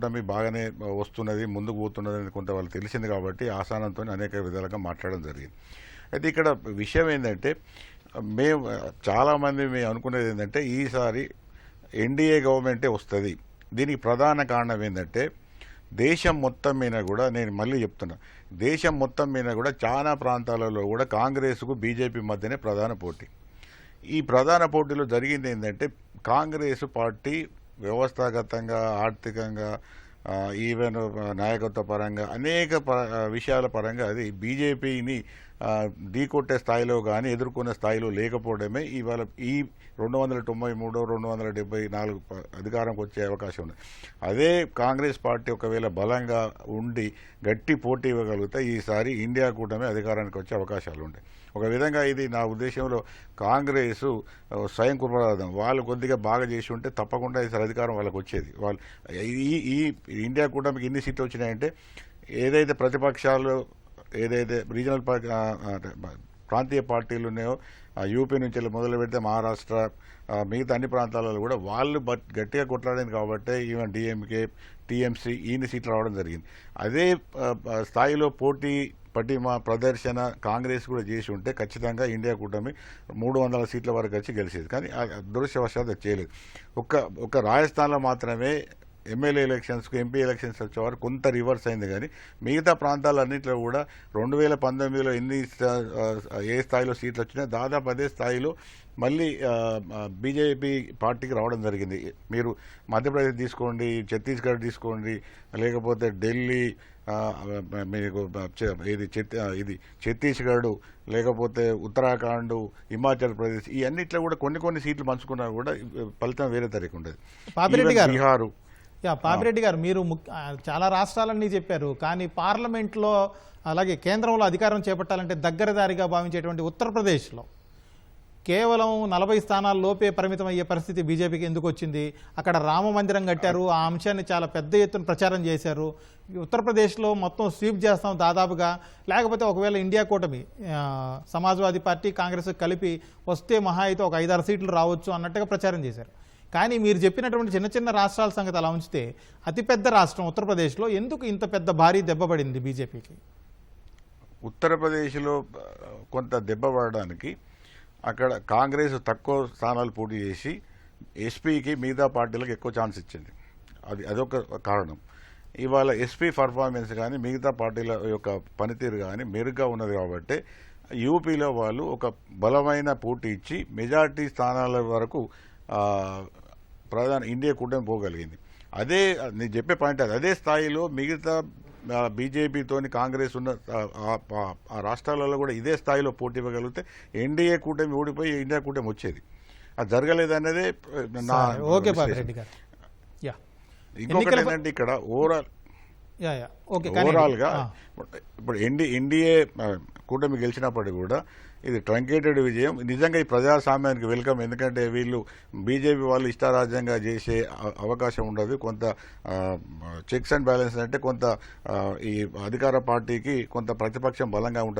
కూటమి బాగానే వస్తున్నది ముందుకు పోతున్నది అని కొంత వాళ్ళు తెలిసింది కాబట్టి ఆసానంతో అనేక విధాలుగా మాట్లాడడం జరిగింది. అయితే ఇక్కడ విషయం ఏంటంటే మేము చాలామంది మేము అనుకునేది ఏంటంటే ఈసారి ఎన్డీఏ గవర్నమెంటే వస్తుంది. దీనికి ప్రధాన కారణం ఏంటంటే దేశం మొత్తం మీద కూడా నేను మళ్ళీ చెప్తున్నా దేశం మొత్తం మీద కూడా చాలా ప్రాంతాలలో కూడా కాంగ్రెస్కు బీజేపీ మధ్యనే ప్రధాన పోటీ. ఈ ప్రధాన పోటీలో జరిగింది ఏంటంటే కాంగ్రెస్ పార్టీ వ్యవస్థాగతంగా ఆర్థికంగా ఈవెన్ నాయకత్వ పరంగా అనేక ప- విషయాల పరంగా అది బీజేపీని ఢీకొట్టే స్థాయిలో కానీ ఎదుర్కొనే స్థాయిలో లేకపోవడమే ఇవాళ ఈ రెండు వందల తొంభై మూడు రెండు వందల డెబ్బై నాలుగు అధికారంకి వచ్చే అవకాశం ఉంది. అదే కాంగ్రెస్ పార్టీ ఒకవేళ బలంగా ఉండి గట్టి పోటీ ఇవ్వగలిగితే ఈసారి ఇండియా కూటమి అధికారానికి వచ్చే అవకాశాలు ఉంటాయి. ఒక విధంగా ఇది నా ఉద్దేశంలో కాంగ్రెస్ స్వయం కృపరాధం వాళ్ళు కొద్దిగా బాగా చేసి ఉంటే తప్పకుండా ఈసారి అధికారం వాళ్ళకి వచ్చేది. వాళ్ళు ఈ ఈ ఇండియా కూటమికి ఎన్ని సీట్లు వచ్చినాయంటే ఏదైతే ప్రతిపక్షాలు ఏదైతే రీజనల్ పార్టీ ప్రాంతీయ పార్టీలు ఉన్నాయో యూపీ నుంచి వెళ్ళి మొదలు పెడితే మహారాష్ట్ర మిగతా అన్ని ప్రాంతాలలో కూడా వాళ్ళు బట్ గట్టిగా కొట్లాడింది కాబట్టి ఈవెన్ డిఎంకే టీఎంసీ ఈయన సీట్లు రావడం జరిగింది. అదే స్థాయిలో పోటీ పటిమ ప్రదర్శన కాంగ్రెస్ కూడా చేసి ఉంటే ఖచ్చితంగా ఇండియా కూటమి మూడు వందల సీట్ల వరకు వచ్చి గెలిచేది. కానీ ఆ దురదృష్టవశాత్తు చేయలేదు. ఒక్క ఒక రాజస్థాన్లో మాత్రమే ఎమ్మెల్యే ఎలక్షన్స్కు ఎంపీ ఎలక్షన్స్ వచ్చే వరకు కొంత రివర్స్ అయింది కానీ మిగతా ప్రాంతాలన్నింటిలో కూడా రెండు వేల పంతొమ్మిదిలో ఎన్ని ఏ స్థాయిలో సీట్లు వచ్చినాయో దాదాపు అదే స్థాయిలో మళ్ళీ బీజేపీ పార్టీకి రావడం జరిగింది మీరు మధ్యప్రదేశ్ తీసుకోండి ఛత్తీస్గఢ్ తీసుకోండి లేకపోతే ఢిల్లీ మీకు ఇది ఇది ఛత్తీస్గఢ్ లేకపోతే ఉత్తరాఖండ్ హిమాచల్ ప్రదేశ్ ఈ అన్నిట్లో కూడా కొన్ని కొన్ని సీట్లు పంచుకున్నా కూడా ఫలితం వేరే తరీకు ఉండదు. బీహారు యా పాపిరెడ్డి గారు మీరు ముఖ్య- చాలా రాష్ట్రాలన్నీ చెప్పారు కానీ పార్లమెంట్లో అలాగే కేంద్రంలో అధికారం చేపట్టాలంటే దగ్గరదారిగా భావించేటువంటి ఉత్తరప్రదేశ్లో కేవలం నలభై స్థానాల లోపే పరిమితం అయ్యే పరిస్థితి బీజేపీకి ఎందుకు వచ్చింది? అక్కడ రామ మందిరం కట్టారు ఆ అంశాన్ని చాలా పెద్ద ఎత్తున ప్రచారం చేశారు. ఉత్తరప్రదేశ్లో మొత్తం స్వీప్ చేస్తాం దాదాపుగా. లేకపోతే ఒకవేళ ఇండియా కూటమి సమాజ్వాదీ పార్టీ కాంగ్రెస్ కలిపి వస్తే మహా అయితే ఒక ఐదారు సీట్లు రావచ్చు అన్నట్టుగా ప్రచారం చేశారు. కానీ మీరు చెప్పినటువంటి చిన్న చిన్న రాష్ట్రాల సంగతి అలా ఉంచితే అతిపెద్ద రాష్ట్రం ఉత్తరప్రదేశ్లో ఎందుకు ఇంత పెద్ద భారీ దెబ్బ పడింది బీజేపీకి? ఉత్తరప్రదేశ్లో కొంత దెబ్బ పడడానికి అక్కడ కాంగ్రెస్ తక్కువ స్థానాలు పోటీ చేసి ఎస్పీకి మిగతా పార్టీలకు ఎక్కువ ఛాన్స్ ఇచ్చింది. అది అదొక కారణం. ఇవాళ ఎస్పీ పర్ఫార్మెన్స్ కానీ మిగతా పార్టీల యొక్క పనితీరు కానీ మెరుగ్గా ఉన్నది కాబట్టి యూపీలో వాళ్ళు ఒక బలమైన పోటీ ఇచ్చి మెజార్టీ స్థానాల వరకు ప్రధాన ఇండియా కూటమి పోగలిగింది. అదే నేను చెప్పే పాయింట్ అది. అదే స్థాయిలో మిగతా బీజేపీతోని కాంగ్రెస్ ఉన్న ఆ, రాష్ట్రాలలో కూడా ఇదే స్థాయిలో పోటీ ఇవ్వగలిగితే ఎన్డీఏ కూటమి ఓడిపోయి ఇండియా కూటమి వచ్చేది. అది జరగలేదనేదే నా ఓకే ఇంకొకటి ఏంటంటే ఇక్కడ ఓవరాల్ యా యా. ఓకే కానీ ఓవరాల్గా ఆ, ఇప్పుడు ఎన్డీ ఎన్డీఏ కూటమి గెలిచినప్పటికీ కూడా ఇది ట్రంకేటెడ్ విజయం. నిజంగా ఈ ప్రజాస్వామ్యానికి వెల్కమ్. ఎందుకంటే వీళ్ళు బీజేపీ వాళ్ళు ఇష్టారాజ్యంగా చేసే అవకాశం ఉండదు. కొంత చెక్స్ అండ్ బ్యాలెన్స్ అంటే కొంత ఈ అధికార పార్టీకి కొంత ప్రతిపక్షం బలంగా ఉంటుంది.